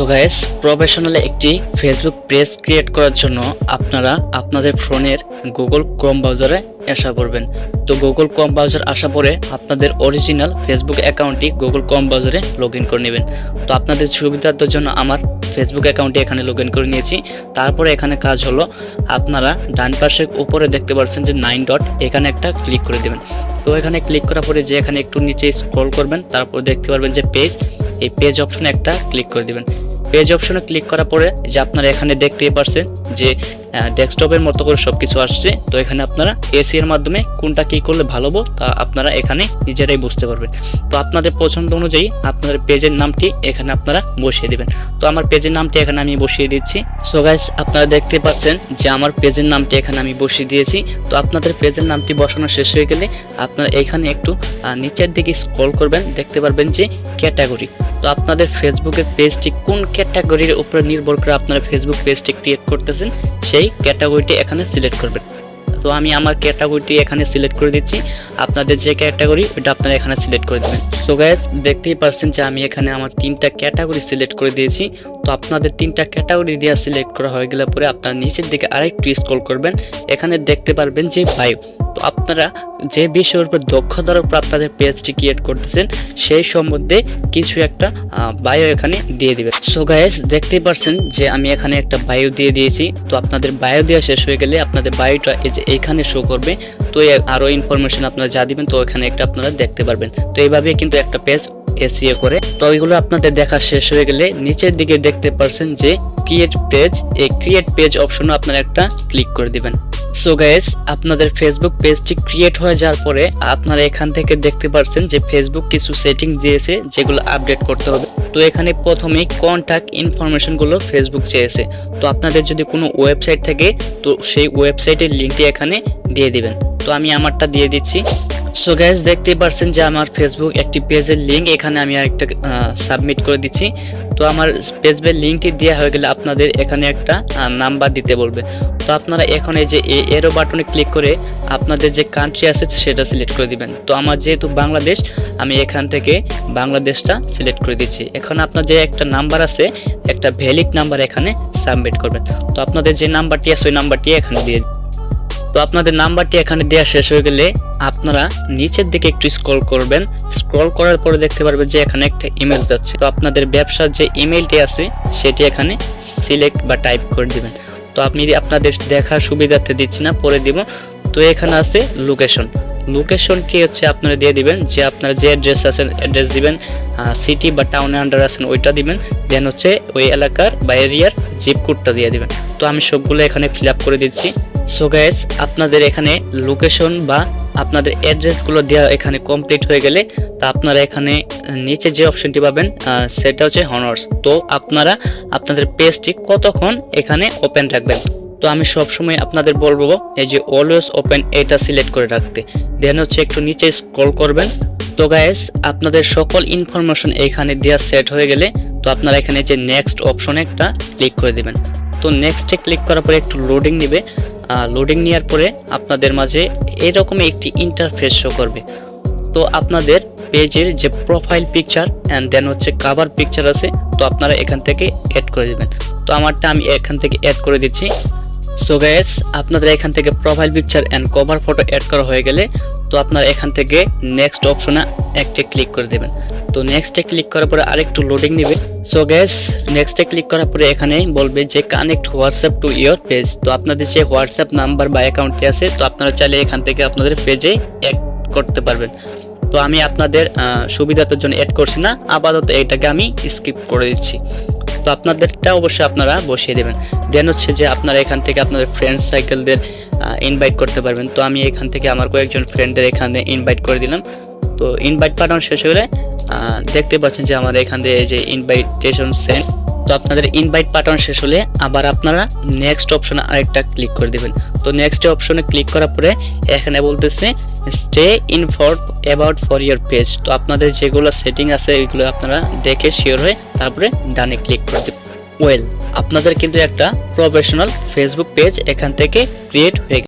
So guys professionally একটি Facebook page create করার জন্য আপনারা আপনাদের ফোনের গুগল ক্রোম ব্রাউজারে আসা করবেন তো গুগল ক্রোম ব্রাউজার আসা পরে আপনাদের অরিজিনাল ফেসবুক অ্যাকাউন্টটি গুগল ক্রোম ব্রাউজারে লগ ইন করে নেবেন। তো আপনাদের সুবিধার জন্য আমার ফেসবুক অ্যাকাউন্টটি এখানে লগ ইন করে নিয়েছি। তারপরে এখানে কাজ হলো, আপনারা ডান পাশে উপরে দেখতে পাচ্ছেন যে নাইন ডট এখানে একটা ক্লিক করে দেবেন। তো এখানে ক্লিক করার পরে যে এখানে একটু নিচে স্ক্রল করবেন, তারপর দেখতে পারবেন যে পেজ এই পেজ অপশনে একটা ক্লিক করে দিবেন। পেজ অপশনে ক্লিক করার পরে যে আপনারা এখানে দেখতেই পারছেন যে ডেস্কটপের মতো করে সব কিছু আসছে। তো এখানে আপনারা এসি এর মাধ্যমে কোনটা কী করলে ভালো হবে তা আপনারা এখানে নিজেরাই বুঝতে পারবেন। তো আপনাদের পছন্দ অনুযায়ী আপনাদের পেজের নামটি এখানে আপনারা বসিয়ে দিবেন। তো আমার পেজের নামটি এখানে আমি বসিয়ে দিচ্ছি। সো গাইস আপনারা দেখতে পাচ্ছেন যে আমার পেজের নামটি এখানে আমি বসিয়ে দিয়েছি। তো আপনাদের পেজের নামটি বসানো শেষ হয়ে গেলে আপনারা এখানে একটু নিচের দিকে স্ক্রল করবেন। দেখতে পারবেন যে ক্যাটাগরি তো আপনাদের ফেসবুকের পেজটি কোন ক্যাটাগরির উপরে নির্ভর করে আপনারা ফেসবুক পেজটি ক্রিয়েট করতেছেন, সেই ক্যাটাগরিটি এখানে সিলেক্ট করবেন। তো আমি আমার ক্যাটাগরিটি এখানে সিলেক্ট করে দিচ্ছি, আপনাদের যে ক্যাটাগরি ওটা আপনারা এখানে সিলেক্ট করে দেবেন। সো গাইজ দেখতেই পারছেন যে আমি এখানে আমার তিনটা ক্যাটাগরি সিলেক্ট করে দিয়েছি। তো আপনাদের তিনটা ক্যাটাগরি দেওয়া সিলেক্ট করা হয়ে গেলে পরে আপনারা নিচের দিকে আরেকটু স্ক্রল করবেন, এখানে দেখতে পারবেন যে বায়ো তো আপনারা যে বিষয়ের উপর দক্ষতার উপর আপনাদের পেজটি ক্রিয়েট করতেছেন, সেই সম্বন্ধে কিছু একটা বায়ো এখানে দিয়ে দিবেন। সো গাইস দেখতেই পারছেন যে আমি এখানে একটা বায়ো দিয়ে দিয়েছি। তো আপনাদের বায়ো দেওয়া শেষ হয়ে গেলে আপনাদের বায়োটা এই যে এইখানে শো করবে। তো এ- আরও ইনফরমেশন আপনারা যা দিবেন, তো এখানে একটা আপনারা দেখতে পারবেন। তো এইভাবে কিন্তু একটা পেজ এসিএ করে। তো এগুলো আপনাদের দেখা শেষ হয়ে গেলে নিচের দিকে দেখতে পারছেন যে ক্রিয়েট পেজ এই ক্রিয়েট পেজ অপশনও আপনারা একটা ক্লিক করে দিবেন। সো গাইস আপনাদের ফেসবুক পেজটি ক্রিয়েট হয়ে যাওয়ার পরে আপনারা এখান থেকে দেখতে পাচ্ছেন যে ফেসবুক কিছু সেটিং দিয়েছে যেগুলো আপডেট করতে হবে। তো এখানে প্রথমেই কন্ট্যাক্ট ইনফরমেশনগুলো ফেসবুক চেয়েছে। তো আপনাদের যদি কোনো ওয়েবসাইট থাকে, তো সেই ওয়েবসাইটের লিঙ্কটি এখানে দিয়ে দিবেন। তো আমি আমারটা দিয়ে দিচ্ছি। সো গাইজ দেখতেই পারছেন যে আমার ফেসবুক একটি পেজের লিঙ্ক এখানে আমি আরেকটা সাবমিট করে দিচ্ছি। তো আমার পেজের লিঙ্কটি দেওয়া হয়ে গেলে আপনাদের এখানে একটা নাম্বার দিতে বলবে। তো আপনারা এখন এই যে এরো বাটনে ক্লিক করে আপনাদের যে কান্ট্রি আছে, সেটা সিলেক্ট করে দিবেন। তো আমার যেহেতু বাংলাদেশ, আমি এখান থেকে বাংলাদেশটা সিলেক্ট করে দিচ্ছি। এখন আপনার যে একটা নাম্বার আছে, একটা ভ্যালিড নাম্বার এখানে সাবমিট করবেন। তো আপনাদের যে নাম্বারটি আছে, ওই নাম্বারটি এখানে দিয়ে তো আপনাদের নাম্বারটি এখানে দেওয়া শেষ হয়ে গেলে আপনারা নিচের দিকে একটু স্ক্রল করবেন। স্ক্রল করার পরে দেখতে পারবেন যে এখানে একটা ইমেল যাচ্ছে। তো আপনাদের ব্যবসার যে ইমেলটি আছে, সেটি এখানে সিলেক্ট বা টাইপ করে দিবেন। তো আপনি আপনাদের দেখার সুবিধার্থে দিচ্ছি না, পরে দিব। তো এখানে আছে লোকেশন লোকেশনটি হচ্ছে আপনারা দিয়ে দিবেন যে আপনার যে অ্যাড্রেস আছেন অ্যাড্রেস দিবেন সিটি বা টাউনে আন্ডার আছেন, ওইটা দিবেন। দেন হচ্ছে ওই এলাকার বা এরিয়ার জিপ কোডটা দিয়ে দিবেন। তো আমি সবগুলো এখানে ফিল করে দিচ্ছি। সো গাইস আপনাদের এখানে লোকেশন বা আপনাদের অ্যাড্রেসগুলো দেওয়া এখানে কমপ্লিট হয়ে গেলে তা আপনারা এখানে নিচে যে অপশনটি পাবেন সেটা হচ্ছে হনার্স তো আপনারা আপনাদের পেজটি কতক্ষণ এখানে ওপেন রাখবেন? তো আমি সবসময় আপনাদের বলব এই যে অলওয়েজ ওপেন এটা সিলেক্ট করে রাখতে। দেন হচ্ছে একটু নিচে স্ক্রল করবেন। তো গাইস আপনাদের সকল ইনফরমেশন এখানে দেওয়া সেট হয়ে গেলে তো আপনারা এখানে যে নেক্সট অপশনে একটা ক্লিক করে দেবেন। তো নেক্সটে ক্লিক করার পরে একটু লোডিং নেবে। লোডিং নেওয়ার পরে আপনাদের মাঝে এরকমই একটি ইন্টারফেস শো করবে। তো আপনাদের পেজের যে প্রোফাইল পিকচার অ্যান্ড দেন হচ্ছে কাভার পিকচার আছে, তো আপনারা এখান থেকে অ্যাড করে দেবেন। তো আমারটা আমি এখান থেকে অ্যাড করে দিচ্ছি। সো গ্যাস আপনাদের এখান থেকে profile picture and cover photo add করা হয়ে গেলে, তো আপনারা এখান থেকে নেক্সট অপশনে একটা ক্লিক করে দেবেন। তো নেক্সটে ক্লিক করার পরে আরেকটু লোডিং নেবে সো গ্যাস নেক্সটে ক্লিক করার পরে এখানে বলবে যে connect WhatsApp to your page তো আপনাদের যে হোয়াটসঅ্যাপ নাম্বার বা অ্যাকাউন্টটি আছে তো আপনারা চাইলে এখান থেকে আপনাদের পেজে অ্যাড করতে পারবেন। তো আমি আপনাদের আহ, সুবিধার জন্য অ্যাড করছি না আপাতত এটাকে আমি স্কিপ করে দিচ্ছি। তো আপনাদেরটা অবশ্যই আপনারা বসিয়ে দেবেন। দেন হচ্ছে যে আপনারা এখান থেকে আপনাদের ফ্রেন্ড সাইকেলদের ইনভাইট করতে পারবেন। তো আমি এখান থেকে আমার কয়েকজন ফ্রেন্ডদের এখানে ইনভাইট করে দিলাম। তো ইনভাইট পাঠানো শেষ হলে দেখতে পাচ্ছেন যে আমার এখান এই যে ইনভাইটেশন সেন্ড তো আপনাদের ইনভাইট পাঠানো শেষ হলে আবার আপনারা নেক্সট অপশনে আরেকটা ক্লিক করে দিবেন তো নেক্সট অপশনে ক্লিক করার পরে এখানে বলতেছে stay inform about for your page তো আপনাদের যেগুলো সেটিং আছে, এগুলো আপনারা দেখে শিওর হয়ে তারপরে ডানে ক্লিক করে দেবেন ওয়েল আপনাদের কিন্তু একটা প্রফেশনাল ফেসবুক পেজ এখান থেকে ক্রিয়েট হয়ে।